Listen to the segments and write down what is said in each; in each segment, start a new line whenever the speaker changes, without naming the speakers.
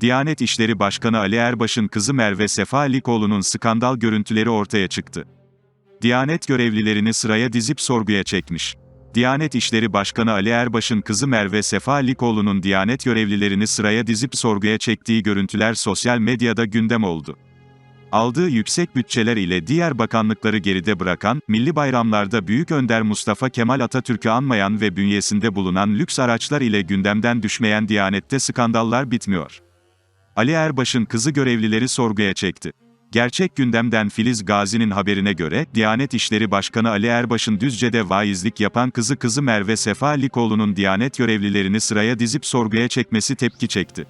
Diyanet İşleri Başkanı Ali Erbaş'ın kızı Merve Sefa Likoğlu'nun skandal görüntüleri ortaya çıktı. Diyanet görevlilerini sıraya dizip sorguya çekmiş. Diyanet İşleri Başkanı Ali Erbaş'ın kızı Merve Sefa Likoğlu'nun Diyanet görevlilerini sıraya dizip sorguya çektiği görüntüler sosyal medyada gündem oldu. Aldığı yüksek bütçeler ile diğer bakanlıkları geride bırakan, milli bayramlarda Büyük Önder Mustafa Kemal Atatürk'ü anmayan ve bünyesinde bulunan lüks araçlar ile gündemden düşmeyen Diyanet'te skandallar bitmiyor. Ali Erbaş'ın kızı görevlileri sorguya çekti. Gerçek gündemden Filiz Gazi'nin haberine göre, Diyanet İşleri Başkanı Ali Erbaş'ın Düzce'de vaizlik yapan kızı kızı Merve Sefa Likoğlu'nun Diyanet görevlilerini sıraya dizip sorguya çekmesi tepki çekti.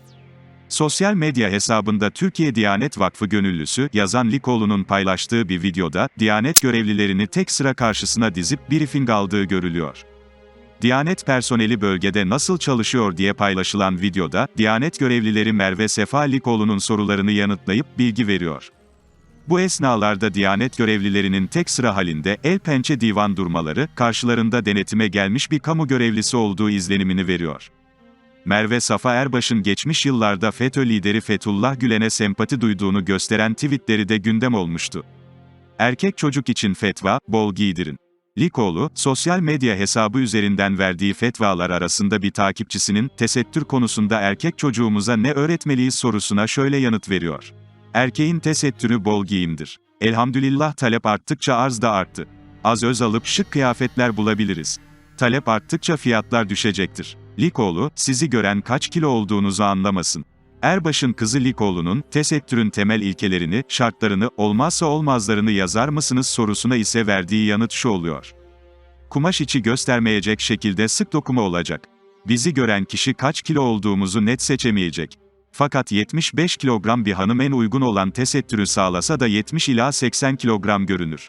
Sosyal medya hesabında Türkiye Diyanet Vakfı gönüllüsü, yazan Likoğlu'nun paylaştığı bir videoda, Diyanet görevlilerini tek sıra karşısına dizip briefing aldığı görülüyor. Diyanet personeli bölgede nasıl çalışıyor diye paylaşılan videoda, Diyanet görevlileri Merve Sefa Likoğlu'nun sorularını yanıtlayıp bilgi veriyor. Bu esnalarda Diyanet görevlilerinin tek sıra halinde el pençe divan durmaları, karşılarında denetime gelmiş bir kamu görevlisi olduğu izlenimini veriyor. Merve Safa Erbaş'ın geçmiş yıllarda FETÖ lideri Fethullah Gülen'e sempati duyduğunu gösteren tweetleri de gündem olmuştu. Erkek çocuk için fetva, bol giydirin. Likoğlu, sosyal medya hesabı üzerinden verdiği fetvalar arasında bir takipçisinin, tesettür konusunda erkek çocuğumuza ne öğretmeliyiz sorusuna şöyle yanıt veriyor. Erkeğin tesettürü bol giyimdir. Elhamdülillah talep arttıkça arz da arttı. Az öz alıp şık kıyafetler bulabiliriz. Talep arttıkça fiyatlar düşecektir. Likoğlu, sizi gören kaç kilo olduğunuzu anlamasın. Erbaş'ın kızı Likoğlu'nun, tesettürün temel ilkelerini, şartlarını, olmazsa olmazlarını yazar mısınız sorusuna ise verdiği yanıt şu oluyor. Kumaş içi göstermeyecek şekilde sık dokuma olacak. Bizi gören kişi kaç kilo olduğumuzu net seçemeyecek. Fakat 75 kilogram bir hanım en uygun olan tesettürü sağlasa da 70 ila 80 kilogram görünür.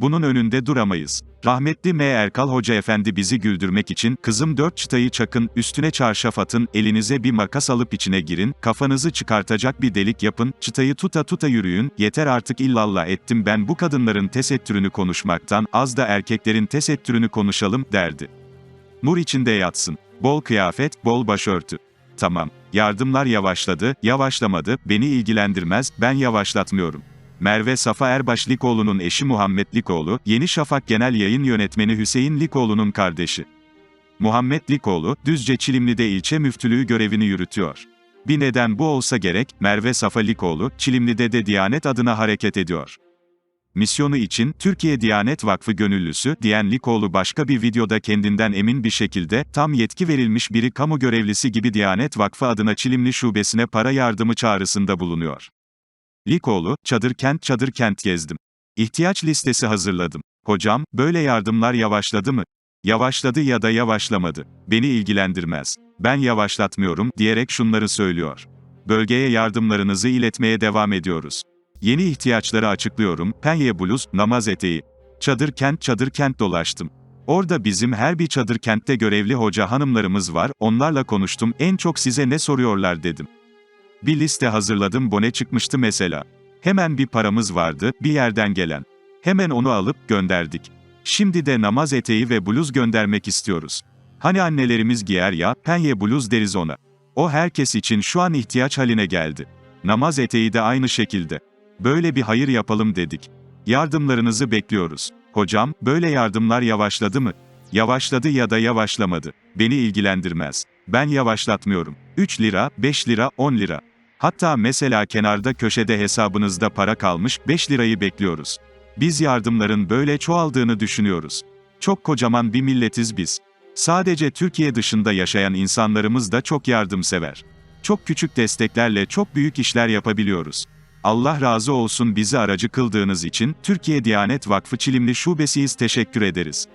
Bunun önünde duramayız. Rahmetli M. Erkal Hoca Efendi bizi güldürmek için, kızım dört çıtayı çakın, üstüne çarşaf atın, elinize bir makas alıp içine girin, kafanızı çıkartacak bir delik yapın, çıtayı tuta tuta yürüyün, yeter artık illallah ettim ben bu kadınların tesettürünü konuşmaktan, az da erkeklerin tesettürünü konuşalım, derdi. Nur içinde yatsın. Bol kıyafet, bol başörtü. Tamam. Yardımlar yavaşladı, yavaşlamadı, beni ilgilendirmez, ben yavaşlatmıyorum. Merve Safa Erbaş Likoğlu'nun eşi Muhammed Likoğlu, Yeni Şafak Genel Yayın Yönetmeni Hüseyin Likoğlu'nun kardeşi. Muhammed Likoğlu, Düzce Çilimli'de ilçe müftülüğü görevini yürütüyor. Bir neden bu olsa gerek, Merve Safa Likoğlu, Çilimli'de de Diyanet adına hareket ediyor. Misyonu için, Türkiye Diyanet Vakfı gönüllüsü, diyen Likoğlu başka bir videoda kendinden emin bir şekilde, tam yetki verilmiş biri kamu görevlisi gibi Diyanet Vakfı adına Çilimli Şubesine para yardımı çağrısında bulunuyor. Likoğlu, çadır kent çadır kent gezdim. İhtiyaç listesi hazırladım. Hocam, böyle yardımlar yavaşladı mı? Yavaşladı ya da yavaşlamadı. Beni ilgilendirmez. Ben yavaşlatmıyorum, diyerek şunları söylüyor. Bölgeye yardımlarınızı iletmeye devam ediyoruz. Yeni ihtiyaçları açıklıyorum, penye bluz, namaz eteği. Çadır kent çadır kent dolaştım. Orada bizim her bir çadır kentte görevli hoca hanımlarımız var, onlarla konuştum, en çok size ne soruyorlar dedim. Bir liste hazırladım bone çıkmıştı mesela. Hemen bir paramız vardı, bir yerden gelen. Hemen onu alıp gönderdik. Şimdi de namaz eteği ve bluz göndermek istiyoruz. Hani annelerimiz giyer ya, penye bluz deriz ona. O herkes için şu an ihtiyaç haline geldi. Namaz eteği de aynı şekilde. Böyle bir hayır yapalım dedik. Yardımlarınızı bekliyoruz. Hocam, böyle yardımlar yavaşladı mı? Yavaşladı ya da yavaşlamadı. Beni ilgilendirmez. Ben yavaşlatmıyorum. 3 lira, 5 lira, 10 lira. Hatta mesela kenarda köşede hesabınızda para kalmış 5 lirayı bekliyoruz. Biz yardımların böyle çoğaldığını düşünüyoruz. Çok kocaman bir milletiz biz. Sadece Türkiye dışında yaşayan insanlarımız da çok yardımsever. Çok küçük desteklerle çok büyük işler yapabiliyoruz. Allah razı olsun bizi aracı kıldığınız için Türkiye Diyanet Vakfı Çilimli Şubesiyiz teşekkür ederiz.